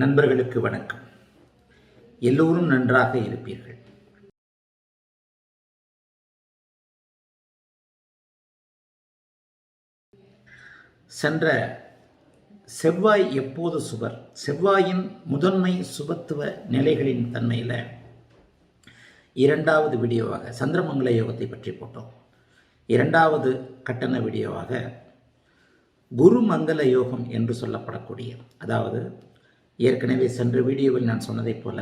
நண்பர்களுக்கு வணக்கம். எல்லோரும் நன்றாக இருப்பீர்கள். சென்ற செவ்வாய் எப்போது சுவர்? செவ்வாயின் முதன்மை சுபத்துவ நிலைகளின் தன்மையில் இரண்டாவது வீடியோவாக சந்திரமங்கல யோகத்தை பற்றி போட்டோம். இரண்டாவது கட்டண வீடியோவாக குருமங்கல யோகம் என்று சொல்லப்படக்கூடிய அதாவது ஏற்கனவே சென்ற வீடியோவில் நான் சொன்னதைப் போல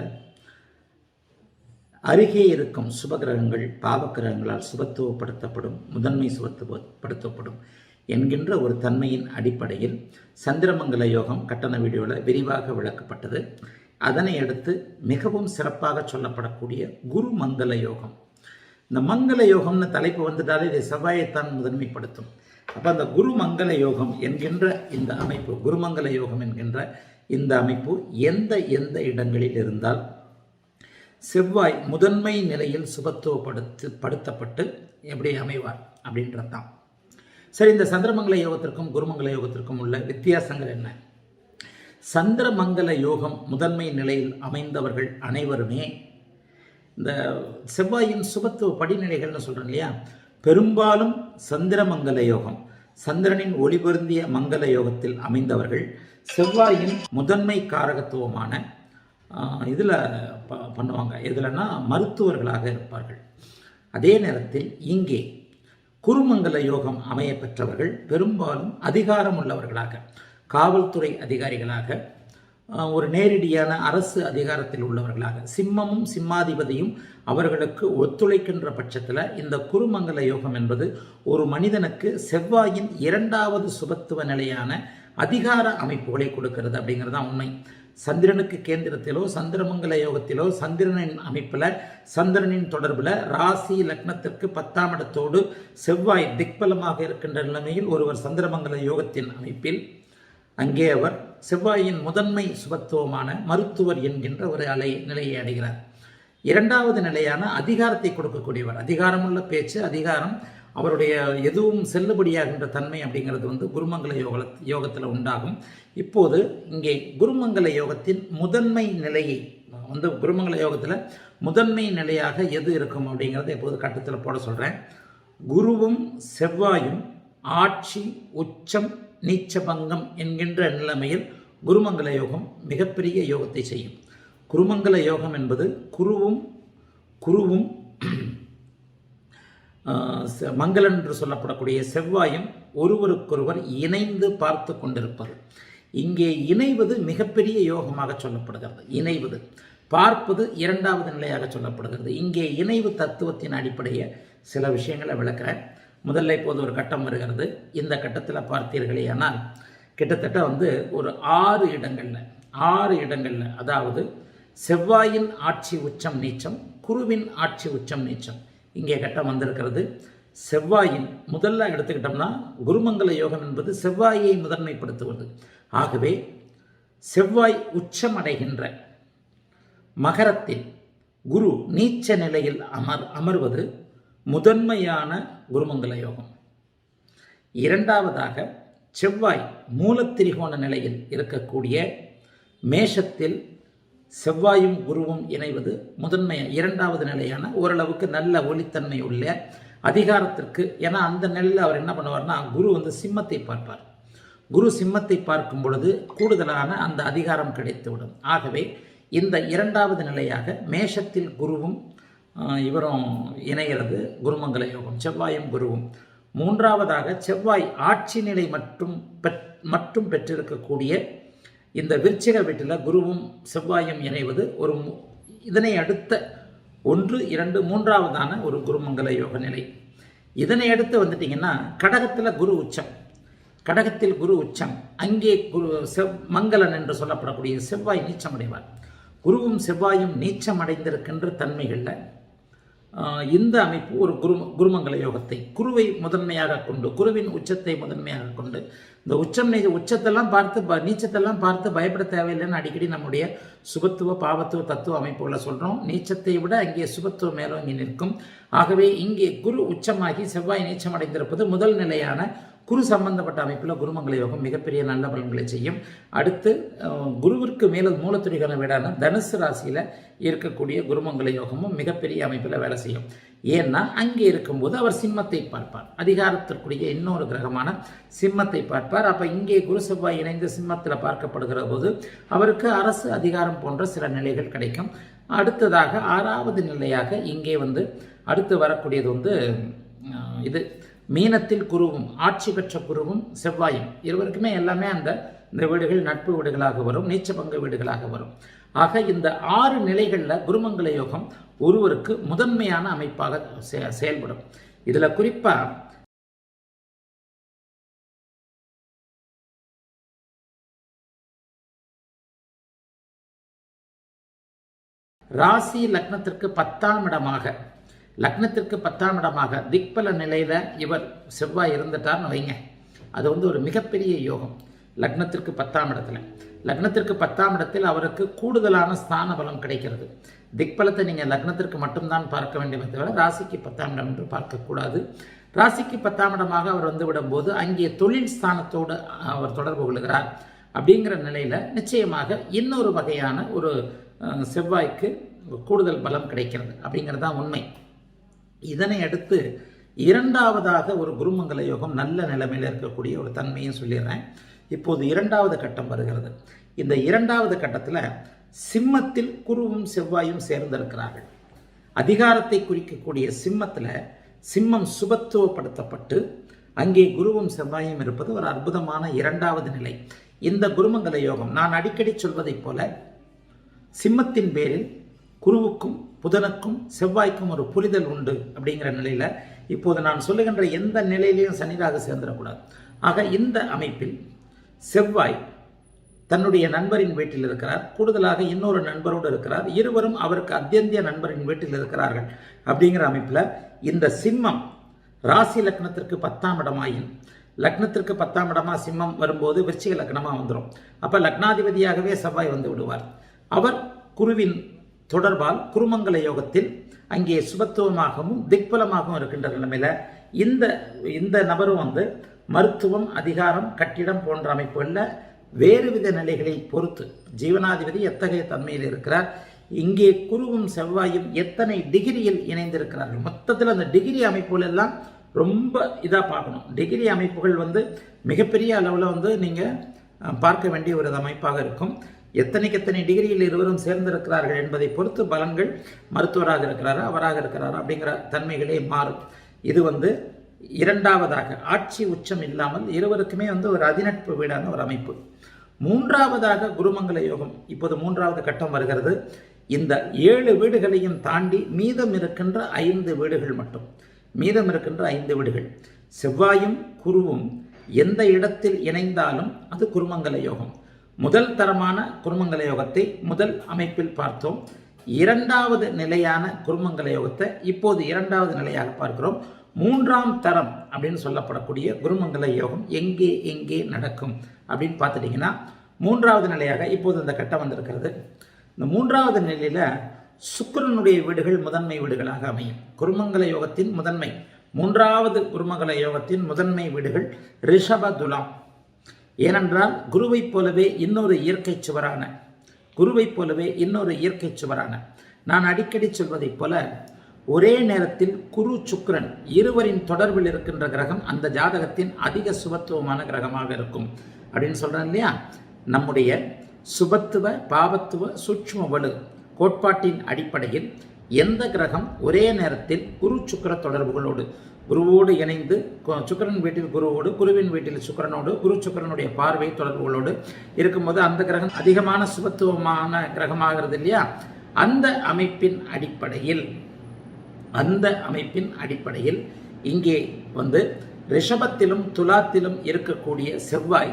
அருகே இருக்கும் சுபகிரகங்கள் பாவகிரகங்களால் சுபத்துவப்படுத்தப்படும் முதன்மை சுபத்துவப்படுத்தப்படும் என்கின்ற ஒரு தன்மையின் அடிப்படையில் சந்திரமங்கல யோகம் கட்டண வீடியோவில் விரிவாக விளக்கப்பட்டது. அதனை அடுத்து மிகவும் சிறப்பாக சொல்லப்படக்கூடிய குரு மங்கள யோகம். இந்த மங்கள யோகம்னு தலைப்பு வந்துட்டாலே இது செவ்வாயைத்தான் முதன்மைப்படுத்தும். அப்போ அந்த குரு மங்கள யோகம் என்கின்ற இந்த அமைப்பு குருமங்கல யோகம் என்கின்ற இந்த அமைப்பு எந்த எந்த இடங்களில் இருந்தால் செவ்வாய் முதன்மை நிலையில் சுபத்துவப்படுத்து படுத்தப்பட்டு எப்படி அமைவார் அப்படின்றது தான் சரி இந்த சந்திரமங்கல யோகத்திற்கும் குருமங்கல யோகத்திற்கும் உள்ள வித்தியாசங்கள் என்ன? சந்திரமங்கல யோகம் முதன்மை நிலையில் அமைந்தவர்கள் அனைவருமே இந்த செவ்வாயின் சுபத்துவ படிநிலைகள்னு சொல்கிறேன் இல்லையா? பெரும்பாலும் சந்திரமங்கல யோகம் சந்திரனின் ஒளிபொருந்திய மங்கள யோகத்தில் அமைந்தவர்கள் செவ்வாயின் முதன்மை காரகத்துவமான இதில் ப பண்ணுவாங்க. எதுலன்னா மருத்துவர்களாக இருப்பார்கள். அதே நேரத்தில் இங்கே குருமங்கல யோகம் அமைய பெற்றவர்கள் பெரும்பாலும் அதிகாரம் உள்ளவர்களாக காவல்துறை அதிகாரிகளாக ஒரு நேரடியான அரசு அதிகாரத்தில் உள்ளவர்களாக சிம்மமும் சிம்மாதிபதியும் அவர்களுக்கு ஒத்துழைக்கின்ற பட்சத்தில் இந்த குருமங்கல யோகம் என்பது ஒரு மனிதனுக்கு செவ்வாயின் இரண்டாவது சுபத்துவ நிலையான அதிகார அமைப்புகளை கொடுக்கிறது அப்படிங்கிறது தான் உண்மை. சந்திரனுக்கு கேந்திரத்திலோ சந்திரமங்கல யோகத்திலோ சந்திரனின் அமைப்பில் சந்திரனின் தொடர்பில் ராசி லக்னத்திற்கு பத்தாம் இடத்தோடு செவ்வாய் திக்பலமாக இருக்கின்ற நிலைமையில் ஒருவர் சந்திரமங்கல யோகத்தின் அமைப்பில். அங்கே அவர் செவ்வாயின் முதன்மை சுபத்துவமான மருத்துவர் என்கின்ற ஒரு அலை நிலையை அடைகிறார். இரண்டாவது நிலையான அதிகாரத்தை கொடுக்கக்கூடியவர். அதிகாரமுள்ள பேச்சு அதிகாரம் அவருடைய எதுவும் செல்லுபடியாகின்ற தன்மை அப்படிங்கிறது வந்து குருமங்கல யோக யோகத்தில் உண்டாகும். இப்போது இங்கே குருமங்கல யோகத்தின் முதன்மை நிலையை வந்து குருமங்கல யோகத்தில் முதன்மை நிலையாக எது இருக்கும் அப்படிங்கிறத இப்போது கட்டத்தில் போட சொல்கிறேன் குருவும் செவ்வாயும் ஆட்சி உச்சம் நீச்சபங்கம் என்கின்ற நிலைமையில் குருமங்கல யோகம் மிகப்பெரிய யோகத்தை செய்யும். குருமங்கல யோகம் என்பது குருவும் குருவும் மங்களன் என்று சொல்லப்படக்கூடிய செவ்வாயும் ஒருவருக்கொருவர் இணைந்து பார்த்து கொண்டிருப்பது. இங்கே இணைவது மிகப்பெரிய யோகமாக சொல்லப்படுகிறது. இணைவது. பார்ப்பது இரண்டாவது நிலையாக சொல்லப்படுகிறது. இங்கே இணைவு தத்துவத்தின் அடிப்படையை சில விஷயங்களை விளக்குறேன். முதல்ல இப்போது ஒரு கட்டம் வருகிறது. இந்த கட்டத்தில் பார்த்தீர்களே ஆனால் கிட்டத்தட்ட வந்து ஒரு ஆறு இடங்களில் ஆறு இடங்களில் அதாவது செவ்வாயின் ஆட்சி உச்சம் நீச்சம் குருவின் ஆட்சி உச்சம் நீச்சம். இங்கே கட்டம் வந்திருக்கிறது. செவ்வாயின் முதல்ல எடுத்துக்கிட்டோம்னா குருமங்கல யோகம் என்பது செவ்வாயை முதன்மைப்படுத்துவது. ஆகவே செவ்வாய் உச்சமடைகின்ற மகரத்தில் குரு நீச்ச நிலையில் அமர் அமர்வது முதன்மையான குருமங்கல யோகம். இரண்டாவதாக செவ்வாய் மூலத்திரிகோண நிலையில் இருக்கக்கூடிய மேஷத்தில் செவ்வாயும் குருவும் இணைவது முதன்மை இரண்டாவது நிலையான ஓரளவுக்கு நல்ல ஒளித்தன்மை உள்ள அதிகாரத்திற்கு. ஏன்னா அந்த நிலையில் அவர் என்ன பண்ணுவார்னா குரு வந்து சிம்மத்தை பார்ப்பார். குரு சிம்மத்தை பார்க்கும் பொழுது கூடுதலான அந்த அதிகாரம் கிடைத்துவிடும். ஆகவே இந்த இரண்டாவது நிலையாக மேஷத்தில் குருவும் இவரும் இணைகிறது குருமங்கல யோகம் செவ்வாயும் குருவும். மூன்றாவதாக செவ்வாய் ஆட்சி நிலை மற்றும் மற்றும் பெற்றிருக்கக்கூடிய இந்த விருச்சிக வீட்டில் குருவும் செவ்வாயும் இணைவது ஒரு இதனை அடுத்த ஒன்று இரண்டு மூன்றாவதான ஒரு குருமங்கல யோக நிலை. இதனை அடுத்து வந்துட்டிங்கன்னா கடகத்தில் குரு உச்சம். கடகத்தில் குரு உச்சம். அங்கே குரு செவ் மங்களன் என்று சொல்லப்படக்கூடிய செவ்வாய் நீச்சம் அடைவார் குருவும் செவ்வாயும் நீச்சம் அடைந்திருக்கின்ற தன்மைகளில் இந்த அமைப்பு ஒரு குரு குருமங்கல யோகத்தை குருவை முதன்மையாக கொண்டு குருவின் உச்சத்தை முதன்மையாக கொண்டு இந்த உச்சம் உச்சத்தெல்லாம் பார்த்து நீச்சத்தெல்லாம் பார்த்து பயப்பட தேவையில்லைன்னு அடிக்கடி நம்முடைய சுகத்துவ பாவத்துவ தத்துவ அமைப்புகளை சொல்கிறோம் நீச்சத்தை விட அங்கே சுபத்துவம் மேலோங்கி நிற்கும். ஆகவே இங்கே குரு உச்சமாகி செவ்வாய் நீச்சம் அடைந்திருப்பது முதல் நிலையான குரு சம்பந்தப்பட்ட அமைப்பில் குருமங்கள யோகம் மிகப்பெரிய நல்ல பலன்களை செய்யும். அடுத்து குருவிற்கு மேல மூலத்துரிகான வீடான தனுசு ராசியில் இருக்கக்கூடிய குருமங்கள யோகமும் மிகப்பெரிய அமைப்பில் வேலை செய்யும். ஏன்னா அங்கே இருக்கும்போது அவர் சிம்மத்தை பார்ப்பார். அதிகாரத்திற்குரிய இன்னொரு கிரகமான சிம்மத்தை பார்ப்பார். அப்போ இங்கே குரு செவ்வாய் இணைந்து சிம்மத்தில் பார்க்கப்படுகிற போது அவருக்கு அரசு அதிகாரம் போன்ற சில நிலைகள் கிடைக்கும். அடுத்ததாக ஆறாவது நிலையாக இங்கே வந்து அடுத்து வரக்கூடியது வந்து இது மீனத்தில் குருவும் ஆட்சி பெற்ற குருவும் செவ்வாயும். இருவருக்குமே எல்லாமே அந்த இந்த வீடுகள் நட்பு வீடுகளாக வரும் நீச்ச பங்கு வீடுகளாக வரும். ஆக இந்த ஆறு நிலைகளில் குருமங்கள யோகம் ஒருவருக்கு முதன்மையான அமைப்பாக செ- செயல்படும். இதில் குறிப்பாக ராசி லக்னத்திற்கு பத்தாம் இடமாக லக்னத்திற்கு பத்தாம் இடமாக திக்பல நிலையில் இவர் செவ்வாய் இருந்துட்டார்னு வைங்க. அது வந்து ஒரு மிகப்பெரிய யோகம். லக்னத்திற்கு பத்தாம் இடத்துல. லக்னத்திற்கு பத்தாம் இடத்தில் அவருக்கு கூடுதலான ஸ்தான பலம் கிடைக்கிறது. திக்பலத்தை நீங்கள் லக்னத்திற்கு மட்டும்தான் பார்க்க வேண்டுமே தவிர ராசிக்கு பத்தாம் இடம் என்று பார்க்கக்கூடாது. ராசிக்கு பத்தாம் இடமாக அவர் வந்து விடும்போது அங்கே தொழில் ஸ்தானத்தோடு அவர் தொடர்பு கொள்கிறார் அப்படிங்கிற நிலையில் நிச்சயமாக இன்னொரு வகையான ஒரு செவ்வாய்க்கு கூடுதல் பலம் கிடைக்கிறது அப்படிங்கிறது தான் உண்மை. இதனை அடுத்து இரண்டாவதாக ஒரு குருமங்கல யோகம் நல்ல நிலைமையில் இருக்கக்கூடிய ஒரு தன்மையும் சொல்லிடுறேன். இப்போது இரண்டாவது கட்டம் வருகிறது. இந்த இரண்டாவது கட்டத்தில் சிம்மத்தில் குருவும் செவ்வாயும் சேர்ந்திருக்கிறார்கள். அதிகாரத்தை குறிக்கக்கூடிய சிம்மத்தில் சிம்மம் சுபத்துவப்படுத்தப்பட்டு அங்கே குருவும் செவ்வாயும் இருப்பது ஒரு அற்புதமான இரண்டாவது நிலை. இந்த குருமங்கல யோகம் நான் அடிக்கடி சொல்வதைப் போல சிம்மத்தின் பேரில் குருவுக்கும் புதனுக்கும் செவ்வாய்க்கும் ஒரு புரிதல் உண்டு அப்படிங்கிற நிலையில் இப்போது நான் சொல்லுகின்ற எந்த நிலையிலையும் சனிராக சேர்ந்துடக்கூடாது. ஆக இந்த அமைப்பில் செவ்வாய் தன்னுடைய நண்பரின் வீட்டில் இருக்கிறார். கூடுதலாக இன்னொரு நண்பரோடு இருக்கிறார். இருவரும் அவருக்கு அத்தியந்திய நண்பரின் வீட்டில் இருக்கிறார்கள். அப்படிங்கிற அமைப்பில் இந்த சிம்மம் ராசி லக்னத்திற்கு பத்தாம் இடமாயின் லக்னத்திற்கு பத்தாம் இடமா சிம்மம் வரும்போது விருச்சிக லக்னமாக வந்துடும் அப்போ லக்னாதிபதியாகவே செவ்வாய் வந்து விடுவார். அவர் குருவின் தொடர்பால் குருமங்கல யோகத்தில் அங்கே சுபத்துவமாகவும் திக்பலமாகவும் இருக்கின்ற நிலைமையில் இந்த இந்த நபரும் வந்து மருத்துவம் அதிகாரம் கட்டிடம் போன்ற அமைப்புகளில் வேறுவித நிலைகளை பொறுத்து ஜீவனாதிபதி எத்தகைய தன்மையில் இருக்கிறார்? இங்கே குருவும் செவ்வாயும் எத்தனை டிகிரியில் இணைந்திருக்கிறார்கள்? மொத்தத்தில் அந்த டிகிரி அமைப்புகள் எல்லாம் ரொம்ப இதாக பார்க்கணும். டிகிரி அமைப்புகள் வந்து மிகப்பெரிய அளவில் வந்து நீங்கள் பார்க்க வேண்டிய ஒரு அமைப்பாக இருக்கும். எத்தனைக்கு எத்தனை டிகிரியில் இருவரும் சேர்ந்திருக்கிறார்கள் என்பதை பொறுத்து பலன்கள் மருத்துவராக இருக்கிறாரா அவராக இருக்கிறாரா அப்படிங்கிற தன்மைகளே மாறும். இது வந்து இரண்டாவதாக ஆட்சி உச்சம் இல்லாமல் இருவருக்குமே வந்து ஒரு அதிநட்பு வீடான ஒரு அமைப்பு. மூன்றாவதாக குருமங்கல யோகம். இப்போது மூன்றாவது கட்டம் வருகிறது. இந்த ஏழு வீடுகளையும் தாண்டி மீதம் இருக்கின்ற ஐந்து வீடுகள் மட்டும். மீதம் இருக்கின்ற ஐந்து வீடுகள். செவ்வாயும் குருவும் எந்த இடத்தில் இணைந்தாலும் அது குருமங்கல யோகம். முதல் தரமான குருமங்கல யோகத்தை முதல் அமைப்பில் பார்த்தோம். இரண்டாவது நிலையான குருமங்கல யோகத்தை இப்போது இரண்டாவது நிலையாக பார்க்கிறோம். மூன்றாம் தரம் அப்படின்னு சொல்லப்படக்கூடிய குருமங்கல யோகம் எங்கே எங்கே நடக்கும் அப்படின்னு பார்த்துட்டிங்கன்னா மூன்றாவது நிலையாக இப்போது இந்த கட்டம் வந்திருக்கிறது. இந்த மூன்றாவது நிலையில் சுக்கரனுடைய வீடுகள் முதன்மை வீடுகளாக அமையும். குருமங்கல யோகத்தின் முதன்மை மூன்றாவது குருமங்கல யோகத்தின் முதன்மை வீடுகள் ரிஷப துலாம். ஏனென்றால் குருவைப் போலவே இன்னொரு இயற்கை சுவரான குருவைப் போலவே இன்னொரு இயற்கை சுவரான. நான் அடிக்கடி சொல்வதைப் போல ஒரே நேரத்தில் குரு சுக்கிரன் இருவரின் தொடர்பில் இருக்கின்ற கிரகம் அந்த ஜாதகத்தின் அதிக சுபத்துவமான கிரகமாக இருக்கும். அப்படின்னு சொல்கிறேன் இல்லையா? நம்முடைய சுபத்துவ பாவத்துவ சூட்சும வலு கோட்பாட்டின் அடிப்படையில் எந்த கிரகம் ஒரே நேரத்தில் குரு சுக்கிர தொடர்புகளோடு குருவோடு இணைந்து கு- சுக்கிரன் வீட்டில் குருவோடு குருவின் வீட்டில் சுக்கிரனோடு குரு சுக்கிரனுடைய பார்வை தொடர்புகளோடு இருக்கும்போது அந்த கிரகம் அதிகமான சுபத்துவமான கிரகமாகிறது இல்லையா? அந்த அமைப்பின் அடிப்படையில் அந்த அமைப்பின் அடிப்படையில் இங்கே வந்து ரிஷபத்திலும் துலாத்திலும் இருக்கக்கூடிய செவ்வாய்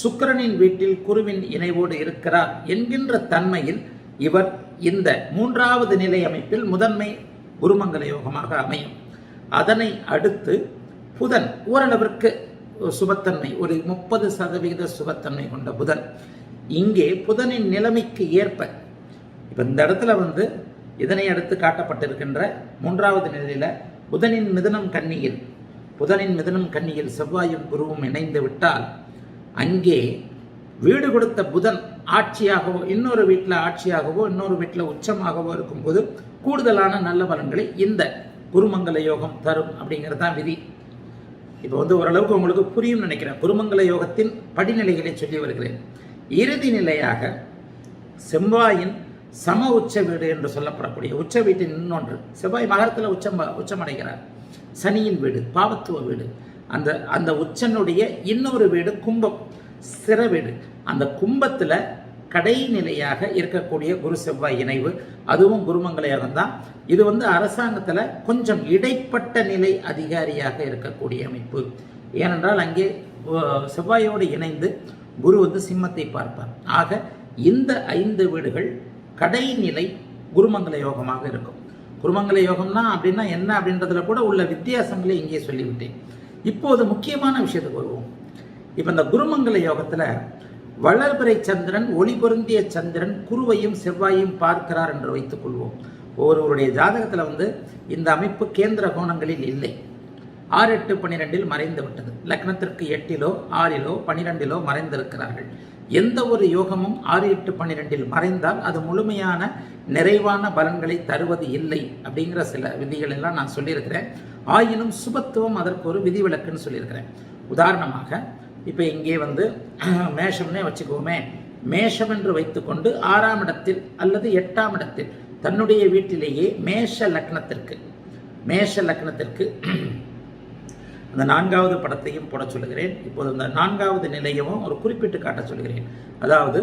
சுக்கரனின் வீட்டில் குருவின் இணைவோடு இருக்கிறார் என்கின்ற தன்மையில் இவர் இந்த மூன்றாவது நிலை அமைப்பில் முதன்மை குருமங்கல யோகமாக அமையும். அதனை அடுத்து புதன் ஓரளவிற்கு சுபத்தன்மை ஒரு முப்பது சதவிகித சுபத்தன்மை கொண்ட புதன். இங்கே புதனின் நிலைமைக்கு ஏற்ப இப்போ இந்த இடத்துல வந்து இதனை அடுத்து காட்டப்பட்டிருக்கின்ற மூன்றாவது நிலையில புதனின் மிதனம் கன்னியில் புதனின் மிதனம் கன்னியில் செவ்வாயும் குருவும் இணைந்து விட்டால் அங்கே வீடு கொடுத்த புதன் ஆட்சியாகவோ இன்னொரு வீட்டில் ஆட்சியாகவோ இன்னொரு வீட்டில் உச்சமாகவோ இருக்கும்போது கூடுதலான நல்ல பலன்களை இந்த குருமங்கல யோகம் தரும் அப்படிங்கிறது தான் விதி. இப்போ வந்து ஓரளவுக்கு உங்களுக்கு புரியும் நினைக்கிறேன். குருமங்கல யோகத்தின் படிநிலைகளை சொல்லி வருகிறேன். இறுதி நிலையாக செவ்வாயின் சம உச்ச வீடு என்று சொல்லப்படக்கூடிய உச்ச வீட்டின் இன்னொன்று செவ்வாய் மகரத்தில் உச்சம் உச்சமடைகிறார். சனியின் வீடு பாவத்துவ வீடு. அந்த அந்த உச்சனுடைய இன்னொரு வீடு கும்பம் சிற வீடு. அந்த கும்பத்தில் கடைநிலையாக இருக்கக்கூடிய குரு செவ்வாய் இணைவு அதுவும் குருமங்களையாக யோகம் தான். இது வந்து அரசாங்கத்தில் கொஞ்சம் இடைப்பட்ட நிலை அதிகாரியாக இருக்கக்கூடிய அமைப்பு. ஏனென்றால் அங்கே செவ்வாயோடு இணைந்து குரு வந்து சிம்மத்தை பார்ப்பார். ஆக இந்த ஐந்து வீடுகள் கடைநிலை குருமங்கல யோகமாக இருக்கும். குருமங்கல யோகம்னா அப்படின்னா என்ன அப்படின்றதுல கூட உள்ள வித்தியாசங்களை இங்கே சொல்லிவிட்டேன். இப்போது முக்கியமான விஷயத்துக்கு வருவோம். இப்போ இந்த குருமங்கல யோகத்தில் வளர்பிறை சந்திரன் ஒளி பொருந்திய சந்திரன் குருவையும் செவ்வாயும் பார்க்கிறார் என்று வைத்துக் கொள்வோம். ஒருவருடைய ஜாதகத்தில் வந்து இந்த அமைப்பு கேந்திர கோணங்களில் இல்லை. ஆறு எட்டு பன்னிரெண்டில் மறைந்து விட்டது. லக்னத்திற்கு எட்டிலோ ஆறிலோ பன்னிரெண்டிலோ மறைந்திருக்கிறார்கள். எந்த ஒரு யோகமும் ஆறு எட்டு பன்னிரெண்டில் மறைந்தால் அது முழுமையான நிறைவான பலன்களை தருவது இல்லை அப்படிங்கிற சில விதிகள் எல்லாம் நான் சொல்லியிருக்கிறேன். ஆயினும் சுபத்துவம் அதற்கு ஒரு விதிவிலக்குன்னு சொல்லியிருக்கிறேன். உதாரணமாக இப்போ இங்கே வந்து மேஷம்னே வச்சுக்குவோமே மேஷம் என்று வைத்துக்கொண்டு ஆறாம் இடத்தில் அல்லது எட்டாம் இடத்தில் தன்னுடைய வீட்டிலேயே மேஷ லக்னத்திற்கு மேஷ லக்னத்திற்கு அந்த நான்காவது படத்தையும் போட சொல்லுகிறேன். இப்போது அந்த நான்காவது நிலையமும் ஒரு குறிப்பிட்டு காட்ட சொல்கிறேன் அதாவது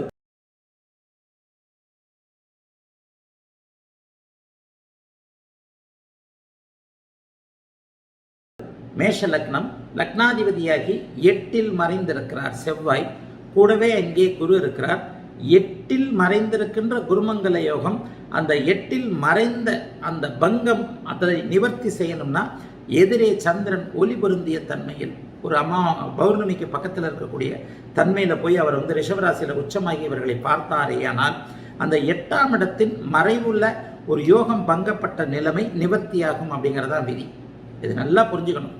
மேஷ லக்னம் லக்னாதிபதியாகி எட்டில் மறைந்திருக்கிறார் செவ்வாய். கூடவே அங்கே குரு இருக்கிறார். எட்டில் மறைந்திருக்கின்ற குருமங்கல யோகம் அந்த எட்டில் மறைந்த அந்த பங்கம் அதை நிவர்த்தி செய்யணும்னா எதிரே சந்திரன் ஒளி பொருந்திய தன்மையில் ஒரு அம்மா பௌர்ணமிக்கு பக்கத்தில் இருக்கக்கூடிய தன்மையில் போய் அவர் வந்து ரிஷபராசியில் பார்த்தாரே ஆனால் அந்த எட்டாம் இடத்தின் மறைவுள்ள ஒரு யோகம் பங்கப்பட்ட நிலைமை நிவர்த்தியாகும் அப்படிங்கிறதா விதி. இது நல்லா புரிஞ்சுக்கணும்.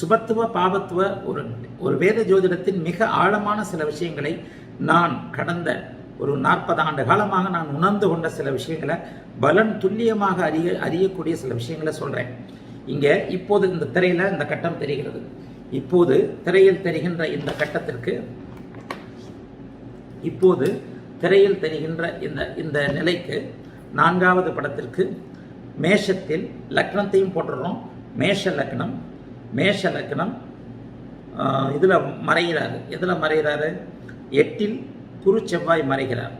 சுபத்துவ பாபத்துவ ஒரு ஒரு வேத ஜோதிடத்தின் மிக ஆழமான சில விஷயங்களை நான் கடந்த ஒரு நாற்பது ஆண்டு காலமாக நான் உணர்ந்து கொண்ட சில விஷயங்களை பலன் துல்லியமாக அறிய அறியக்கூடிய சில விஷயங்களை சொல்கிறேன் இங்கே இப்போது இந்த திரையில் இந்த கட்டம் தெரிகிறது. இப்போது திரையில் தெரிகின்ற இந்த கட்டத்திற்கு இப்போது திரையில் தெரிகின்ற இந்த இந்த நிலைக்கு நான்காவது படத்திற்கு மேஷத்தில் லக்னத்தையும் போட்டுடுறோம் மேஷ லக்னம் மேஷ லக்னம் இதில் மறைகிறாரு. எதில் மறைகிறாரு? எட்டில் குரு செவ்வாய் மறைகிறார்.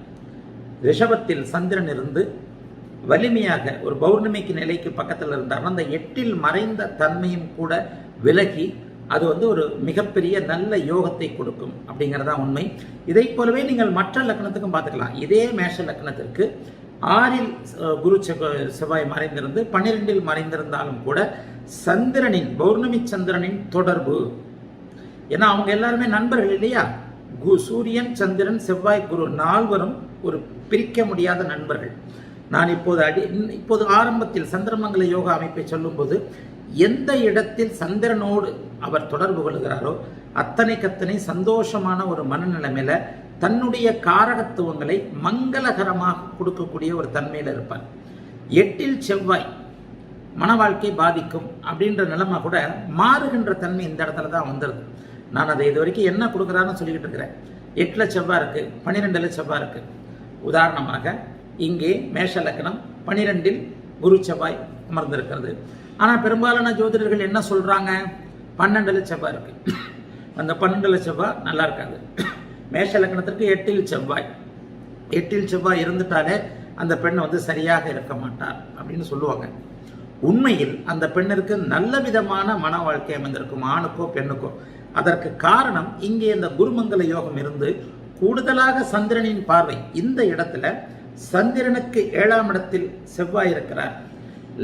ரிஷபத்தில் சந்திரன் இருந்து வலிமையாக ஒரு பௌர்ணமிக்கு நிலைக்கு பக்கத்தில் இருந்தாலும் அந்த எட்டில் மறைந்த தன்மையும் கூட விலகி அது வந்து ஒரு மிகப்பெரிய நல்ல யோகத்தை கொடுக்கும் அப்படிங்கிறதா உண்மை. இதை போலவே நீங்கள் மற்ற லக்னத்துக்கும் பார்த்துக்கலாம். இதே மேஷ லக்னத்திற்கு ஆறில் குரு செவ்வாய் மறைந்திருந்து பன்னிரெண்டில் மறைந்திருந்தாலும் கூட சந்திரனின் பௌர்ணமி சந்திரனின் தொடர்பு. ஏன்னா அவங்க எல்லாருமே நண்பர்கள் இல்லையா? கு சூரியன் சந்திரன் செவ்வாய் குரு நால்வரும் ஒரு பிரிக்க முடியாத நண்பர்கள். நான் இப்போது அடி இப்போது ஆரம்பத்தில் சந்திரமங்கல யோகா அமைப்பை சொல்லும்போது எந்த இடத்தில் சந்திரனோடு அவர் தொடர்பு கொள்கிறாரோ அத்தனைக்கத்தனை சந்தோஷமான ஒரு மனநிலைமையில தன்னுடைய காரகத்துவங்களை மங்களகரமாக கொடுக்கக்கூடிய ஒரு தன்மையில் இருப்பார். எட்டில் செவ்வாய் மன வாழ்க்கை பாதிக்கும் அப்படின்ற நிலைமை கூட மாறுகின்ற தன்மை இந்த இடத்துல தான் வந்துடுது நான் அதை இது வரைக்கும் என்ன கொடுக்குறான்னு சொல்லிக்கிட்டு இருக்கிறேன். எட்டில் செவ்வாய் இருக்குது பன்னிரெண்டில் செவ்வாய் இருக்குது உதாரணமாக இங்கே மேஷ லக்னம் பன்னிரெண்டில் குரு செவ்வாய் அமர்ந்திருக்கிறது. ஆனால் பெரும்பாலான ஜோதிடர்கள் என்ன சொல்றாங்க? பன்னெண்டில் செவ்வாய் இருக்கு. அந்த பன்னெண்டில் செவ்வாய் நல்லா இருக்காது. மேஷ லக்னத்திற்கு எட்டில் செவ்வாய். எட்டில் செவ்வாய் இருந்துட்டாலே அந்த பெண் வந்து சரியாக இருக்க மாட்டார் அப்படின்னு சொல்லுவாங்க. உண்மையில் அந்த பெண்ணிற்கு நல்ல விதமான மன வாழ்க்கை அமைந்திருக்கும் ஆணுக்கோ பெண்ணுக்கோ. அதற்கு காரணம் இங்கே இந்த குருமங்கல யோகம் இருந்து கூடுதலாக சந்திரனின் பார்வை இந்த இடத்துல சந்திரனுக்கு ஏழாம் இடத்தில் செவ்வாய் இருக்கிறார்.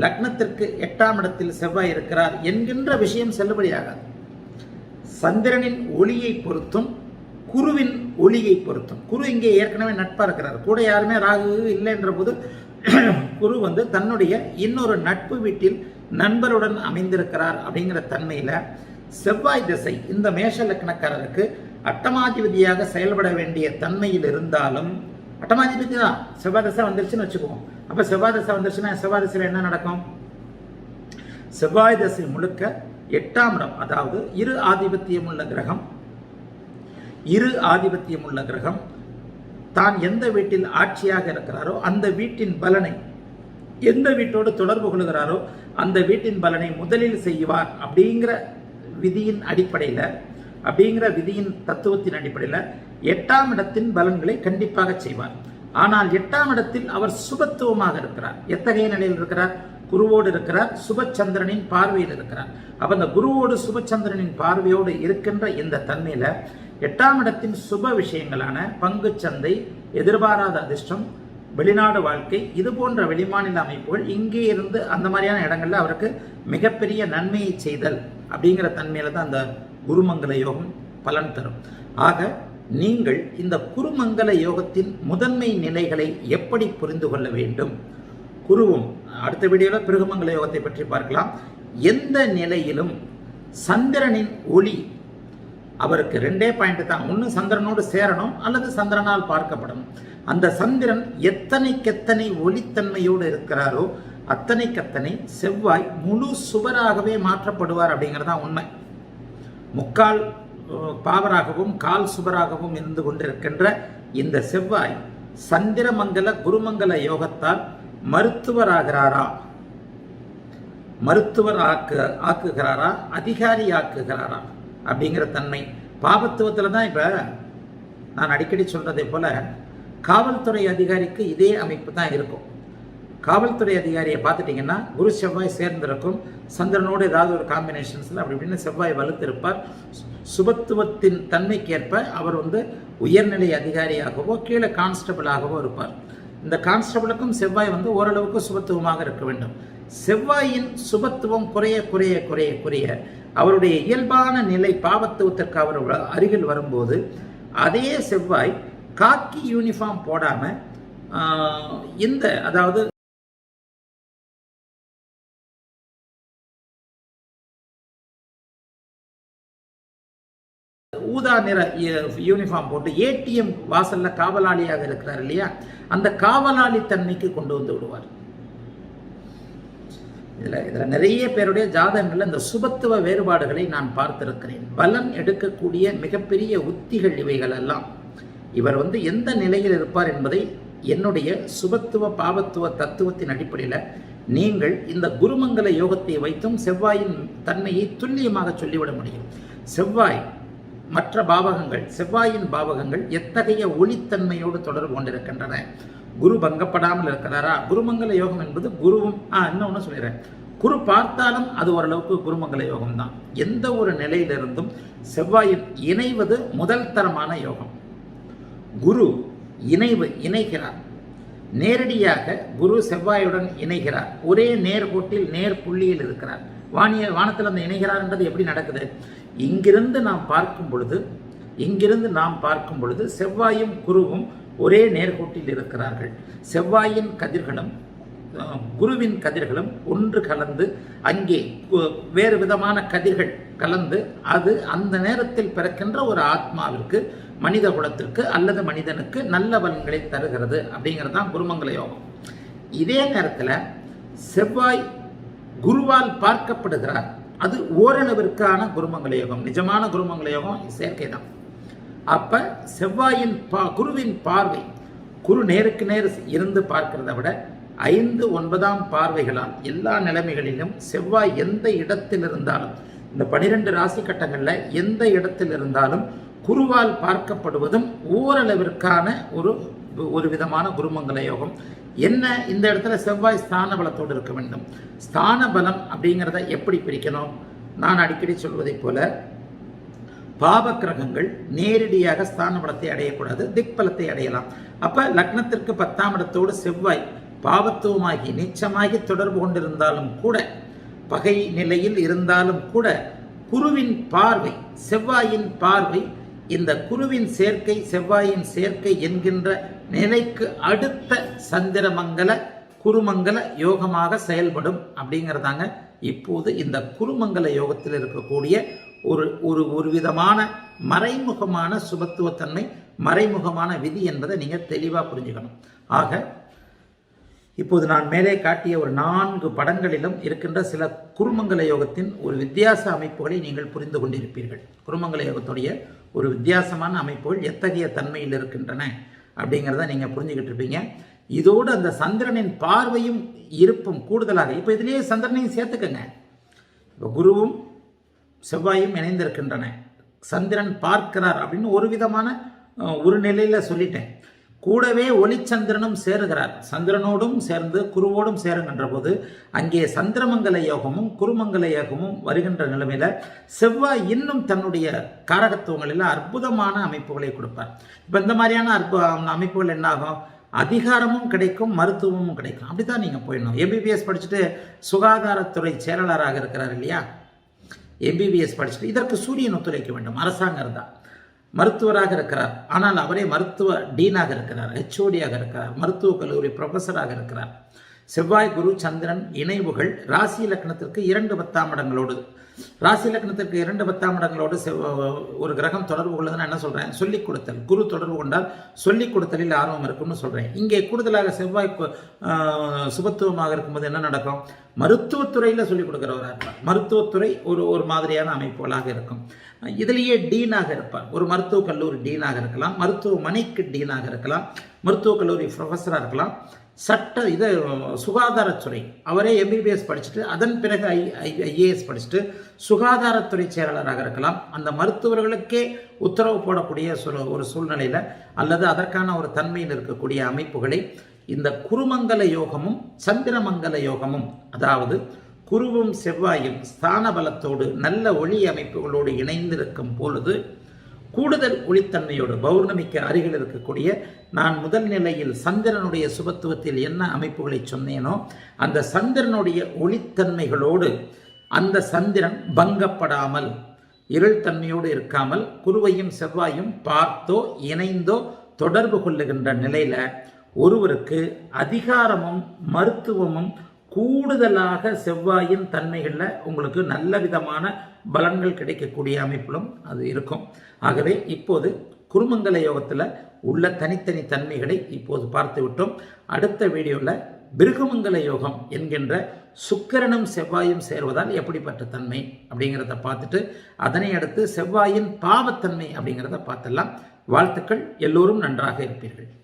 லக்னத்திற்கு எட்டாம் இடத்தில் செவ்வாய் இருக்கிறார் என்கின்ற விஷயம் செல்லுபடியாகாது. சந்திரனின் ஒளியை பொருத்தும் குருவின் ஒளியை பொருத்தும். குரு இங்கே ஏற்கனவே நட்பாக இருக்கிறார். கூட யாருமே ராகு இல்லைன்ற போது குரு வந்து தன்னுடைய இன்னொரு நட்பு வீட்டில் நண்பருடன் அமைந்திருக்கிறார் அப்படிங்கிற தன்மையில் செவ்வாய் திசை இந்த மேஷ லக்னக்காரருக்கு அட்டமாதிபதியாக செயல்பட வேண்டிய தன்மையில் இருந்தாலும் அட்டமாதிபதி தான் செவ்வாய் திசை வந்துருச்சுன்னு வச்சுக்குவோம். அப்போ செவ்வாய் வந்துருச்சுன்னா செவ்வாய் என்ன நடக்கும்? செவ்வாய் தசை முழுக்க எட்டாம் இடம் அதாவது இரு ஆதிபத்தியம் உள்ள கிரகம் இரு ஆதிபத்தியம் உள்ள கிரகம் தான் எந்த வீட்டில் ஆட்சியாக இருக்கிறாரோ அந்த வீட்டின் பலனை எந்த வீட்டோடு தொடர்பு கொள்கிறாரோ அந்த வீட்டின் பலனை முதலில் செய்வார் அப்படிங்கிற விதியின் அடிப்படையில் அப்படிங்கிற விதியின் தத்துவத்தின் அடிப்படையில் எட்டாம் இடத்தின் பலன்களை கண்டிப்பாக செய்வார். ஆனால் எட்டாம் இடத்தில் அவர் சுபத்துவமாக இருக்கிறார். எத்தகைய நிலையில் இருக்கிறார்? குருவோடு இருக்கிறார். சுபச்சந்திரனின் பார்வையில் இருக்கிறார். அப்ப அந்த குருவோடு சுபச்சந்திரனின் பார்வையோடு இருக்கின்ற இந்த தன்மையில எட்டாம் இடத்தின் சுப விஷயங்களான பங்கு சந்தை எதிர்பாராத அதிர்ஷ்டம் வெளிநாடு வாழ்க்கை இது போன்ற வெளிமாநில அமைப்புகள் இங்கே இருந்து அந்த மாதிரியான இடங்கள்ல அவருக்கு மிகப்பெரிய நன்மையை செய்தல் அப்படிங்கிற தன்மையில தான் அந்த குருமங்கல யோகம் பலன் தரும். ஆக நீங்கள் இந்த குருமங்கல யோகத்தின் முதன்மை நிலைகளை எப்படி புரிந்து கொள்ள வேண்டும்? குருவும் அடுத்த வீடியோவில் பிருகுமங்கல யோகத்தை பற்றி பார்க்கலாம். எந்த நிலையிலும் சந்திரனின் ஒளி அவருக்கு ரெண்டே பாயிண்ட் தான். ஒன்று சந்திரனோடு சேரணும் அல்லது சந்திரனால் பார்க்கப்படணும் அந்த சந்திரன் எத்தனைக்கெத்தனை ஒளித்தன்மையோடு இருக்கிறாரோ அத்தனைக்கத்தனை செவ்வாய் முழு சுவராகவே மாற்றப்படுவார் அப்படிங்கிறதான் உண்மை. முக்கால் பாவராகவும் கால் சுவராகவும் இருந்து கொண்டிருக்கின்ற இந்த செவ்வாய் சந்திரமங்கல குருமங்கல யோகத்தால் மருத்துவராகிறாரா? மருத்துவர் ஆக்கு ஆக்குகிறாரா? அதிகாரி ஆக்குகிறாரா? அப்படிங்கிற தன்மை. பாபத்துவத்தில் தான் இப்போ நான் அடிக்கடி சொல்கிறதை போல காவல்துறை அதிகாரிக்கு இதே அமைப்பு தான் இருக்கும். காவல்துறை அதிகாரியை பார்த்துட்டிங்கன்னா குரு செவ்வாய் சேர்ந்திருக்கும். சந்திரனோடு ஏதாவது ஒரு காம்பினேஷன்ஸில் அப்படி இப்படின்னு செவ்வாய் வலுத்திருப்பார். சுபத்துவத்தின் தன்மைக்கேற்ப அவர் வந்து உயர்நிலை அதிகாரியாகவோ கீழே கான்ஸ்டபிளாகவோ இருப்பார். இந்த கான்ஸ்டபிளுக்கும் செவ்வாய் வந்து ஓரளவுக்கு சுபத்துவமாக இருக்க வேண்டும். செவ்வாயின் சுபத்துவம் குறைய குறைய குறைய குறைய அவருடைய இயல்பான நிலை பாவத்துவத்திற்கு அவர் அருகில் வரும்போது அதே செவ்வாய் காக்கி யூனிஃபார்ம் போடாமல் இந்த அதாவது ஊதா நிற யூனிஃபார்ம் போட்டு ஏடிஎம் வாசல்ல காவலாளியாக இருக்கிறார் இல்லையா? அந்த காவலாளி தன்மைக்கு கொண்டு வந்து விடுவார். இதுல இதுல நிறைய பேருடைய ஜாதகங்கள்ல இந்த சுபத்துவ வேறுபாடுகளை நான் பார்த்திருக்கிறேன். பலன் எடுக்கக்கூடிய மிகப்பெரிய உத்திகள் இவைகள் எல்லாம். இவர் வந்து எந்த நிலையில் இருப்பார் என்பதை என்னுடைய சுபத்துவ பாவத்துவ தத்துவத்தின் அடிப்படையில் நீங்கள் இந்த குருமங்கல யோகத்தை வைத்தும் செவ்வாயின் தன்மையை துல்லியமாக சொல்லிவிட முடியும். செவ்வாய் மற்ற பாவகங்கள் செவ்வாயின் பாவகங்கள் எத்தகைய ஒளித்தன்மையோடு தொடர்பு கொண்டிருக்கின்றன? குரு பங்கப்படாமல் இருக்கிறாரா? குருமங்கல யோகம் என்பது குருவும் ஆ இன்னொன்று சொல்லிடுறேன். குரு பார்த்தாலும் அது ஓரளவுக்கு குருமங்கல யோகம் தான் எந்த ஒரு நிலையிலிருந்தும் செவ்வாயின் இணைவது முதல் தரமான யோகம். குரு இணைவு இணைகிறார். நேரடியாக குரு செவ்வாயுடன் இணைகிறார். ஒரே நேர்கோட்டில் நேர் புள்ளியில் இருக்கிறார். வானிய வானத்தில் அந்த இணைகிறார்ன்றது எப்படி நடக்குது? இங்கிருந்து நாம் பார்க்கும் பொழுது இங்கிருந்து நாம் பார்க்கும் பொழுது செவ்வாயும் குருவும் ஒரே நேர்கோட்டில் இருக்கிறார்கள். செவ்வாயின் கதிர்களும் குருவின் கதிர்களும் ஒன்று கலந்து அங்கே வேறு விதமான கதிர்கள் கலந்து அது அந்த நேரத்தில் பிறக்கின்ற ஒரு ஆத்மாவிற்கு மனித குலத்திற்கு அல்லது மனிதனுக்கு நல்ல பலன்களை தருகிறது அப்படிங்கிறது தான் குருமங்கல யோகம். இதே நேரத்தில் செவ்வாய் குருவால் பார்க்கப்படுகிறார். அது ஓரளவிற்கான குருமங்கள யோகம். நிஜமான குருமங்கள யோகம் செயற்கை தான் அப்ப செவ்வாயின் பா குருவின் பார்வை குரு நேருக்கு நேர் இருந்து பார்க்கிறத விட ஐந்து ஒன்பதாம் பார்வைகளால் எல்லா நிலைமைகளிலும் செவ்வாய் எந்த இடத்தில் இருந்தாலும் இந்த பனிரெண்டு ராசி கட்டங்களில் எந்த இடத்தில் இருந்தாலும் குருவால் பார்க்கப்படுவதும் ஓரளவிற்கான ஒரு ஒரு விதமான குருமங்கல யோகம். என்ன இந்த இடத்துல செவ்வாய் ஸ்தான பலத்தோடு இருக்க வேண்டும்? ஸ்தான பலம் அப்படிங்கிறத எப்படி பிரிக்கணும்? நான் அடிக்கடி சொல்வதைப் போல பாவ கிரகங்கள் நேரடியாக ஸ்தான பலத்தை அடையக்கூடாது திக் பலத்தை அடையலாம். அப்போ லக்னத்திற்கு பத்தாம் இடத்தோடு செவ்வாய் பாவத்துவமாகி நீச்சமாகி தொடர்பு கொண்டிருந்தாலும் கூட பகை நிலையில் இருந்தாலும் கூட குருவின் பார்வை செவ்வாயின் பார்வை இந்த குருவின் சேர்க்கை செவ்வாயின் சேர்க்கை என்கின்ற நிலைக்கு அடுத்த சந்திரமங்கல குருமங்கல யோகமாக செயல்படும் அப்படிங்கிறதாங்க இப்போது இந்த குருமங்கல யோகத்தில் இருக்கக்கூடிய ஒரு ஒரு ஒரு விதமான மறைமுகமான சுபத்துவத்தன்மை மறைமுகமான விதி என்பதை நீங்கள் தெளிவாக புரிஞ்சுக்கணும். ஆக இப்போது நான் மேலே காட்டிய ஒரு நான்கு படங்களிலும் இருக்கின்ற சில குருமங்கல யோகத்தின் ஒரு வித்தியாச அமைப்புகளை நீங்கள் புரிந்து கொண்டிருப்பீர்கள். குருமங்கல யோகத்துடைய ஒரு வித்தியாசமான அமைப்புகள் எத்தகைய தன்மையில் இருக்கின்றன? அப்படிங்கிறத நீங்கள் புரிஞ்சுக்கிட்டு இருப்பீங்க. இதோடு அந்த சந்திரனின் பார்வையும் இருப்பும் கூடுதலாக இப்போ இதுலேயே சந்திரனையும் சேர்த்துக்கங்க. இப்போ குருவும் செவ்வாயும் இணைந்திருக்கின்றன. சந்திரன் பார்க்கிறார் அப்படின்னு ஒரு விதமான ஒரு நிலையில் சொல்லிட்டேன். கூடவே ஒளிச்சந்திரனும் சேருகிறார். சந்திரனோடும் சேர்ந்து குருவோடும் சேருகின்ற போது அங்கே சந்திரமங்கல யோகமும் குருமங்கல யோகமும் வருகின்ற நிலைமையில செவ்வாய் இன்னும் தன்னுடைய காரகத்துவங்களில் அற்புதமான அமைப்புகளை கொடுப்பார். இப்போ இந்த மாதிரியான அற்பு அமைப்புகள் என்னாகும்? அதிகாரமும் கிடைக்கும் மருத்துவமும் கிடைக்கும். அப்படி தான் நீங்கள் போயிடணும் எம்பிபிஎஸ் படிச்சுட்டு சுகாதாரத்துறை செயலாளராக இருக்கிறார் இல்லையா? எம்பிபிஎஸ் படிச்சுட்டு இதற்கு சூரியன் ஒத்துழைக்க வேண்டும். அரசாங்கம் தான். மருத்துவராக இருக்கிறார். ஆனால் அவரே மருத்துவ டீனாக இருக்கிறார். ஹெச்ஓடியாக இருக்கிறார். மருத்துவக் கல்லூரி ப்ரொஃபஸராக இருக்கிறார். செவ்வாய் குரு சந்திரன் இணைவுகள் ராசி லக்னத்திற்கு இரண்டு பத்தாம் இடங்களோடு ராசி லக்னத்திற்கு இரண்டு பத்தாம் இடங்களோடு செவ்வ- ஒரு கிரகம் தொடர்பு கொள்ளுதுன்னு என்ன சொல்கிறேன் சொல்லிக் கொடுத்தல். குரு தொடர்பு கொண்டால் சொல்லிக் கொடுத்தலில் ஆர்வம் இருக்கும்னு சொல்கிறேன் இங்கே கூடுதலாக செவ்வாய் சுபத்துவமாக இருக்கும்போது என்ன நடக்கும்? மருத்துவத்துறையில் சொல்லிக் கொடுக்குறவராக இருப்பார். மருத்துவத்துறை ஒரு ஒரு மாதிரியான அமைப்புகளாக இருக்கும். இதிலேயே டீனாக இருப்பார். ஒரு மருத்துவக் கல்லூரி டீனாக இருக்கலாம். மருத்துவமனைக்கு டீனாக இருக்கலாம். மருத்துவக் கல்லூரி ப்ரொஃபஸராக இருக்கலாம். சட்ட இது சுகாதாரத்துறை. அவரே எம்பிபிஎஸ் படிச்சுட்டு அதன் பிறகு ஐ ஐஏஎஸ் படிச்சுட்டு சுகாதாரத்துறை செயலாளராக இருக்கலாம். அந்த மருத்துவர்களுக்கே உத்தரவு போடக்கூடிய சொல் ஒரு சூழ்நிலையில் அல்லது அதற்கான ஒரு தன்மையில் இருக்கக்கூடிய அமைப்புகளை இந்த குருமங்கல யோகமும் சந்திரமங்கல யோகமும் அதாவது குருவும் செவ்வாயும் ஸ்தான பலத்தோடு நல்ல ஒளி அமைப்புகளோடு இணைந்திருக்கும் பொழுது கூடுதல் ஒளித்தன்மையோடு பௌர்ணமிக்கு அருகில் இருக்கக்கூடிய நான் முதல் நிலையில் சந்திரனுடைய சுபத்துவத்தில் என்ன அமைப்புகளை சொன்னேனோ அந்த சந்திரனுடைய ஒளித்தன்மைகளோடு அந்த சந்திரன் பங்கப்படாமல் இருள் தன்மையோடு இருக்காமல் குருவையும் செவ்வாயும் பார்த்தோ இணைந்தோ தொடர்பு கொள்ளுகின்ற நிலையில் ஒருவருக்கு அதிகாரமும் மருத்துவமும் கூடுதலாக செவ்வாயின் தன்மைகளில் உங்களுக்கு நல்ல விதமான பலன்கள் கிடைக்கக்கூடிய அமைப்பிலும் அது இருக்கும். ஆகவே இப்போது குருமங்கல யோகத்தில் உள்ள தனித்தனி தன்மைகளை இப்போது பார்த்து விட்டோம் அடுத்த வீடியோவில் பிருகுமங்கல யோகம் என்கின்ற சுக்கரனும் செவ்வாயும் சேர்வதால் எப்படிப்பட்ட தன்மை அப்படிங்கிறத பார்த்துட்டு அதனை அடுத்து செவ்வாயின் பாவத்தன்மை அப்படிங்கிறத பார்த்துடலாம். வாழ்த்துக்கள். எல்லோரும் நன்றாக இருப்பீர்கள்.